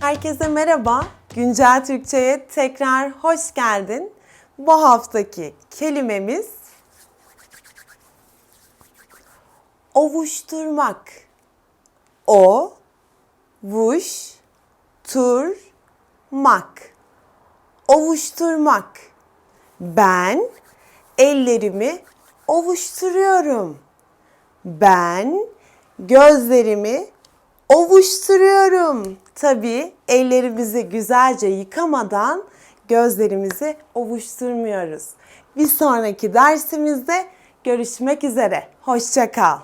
Herkese merhaba. Güncel Türkçe'ye tekrar hoş geldin. Bu haftaki kelimemiz ovuşturmak. O, vuş, tur, mak. Ovuşturmak. Ben ellerimi ovuşturuyorum. Ben gözlerimi ovuşturuyorum. Tabii ellerimizi güzelce yıkamadan gözlerimizi ovuşturmuyoruz. Bir sonraki dersimizde görüşmek üzere. Hoşça kal.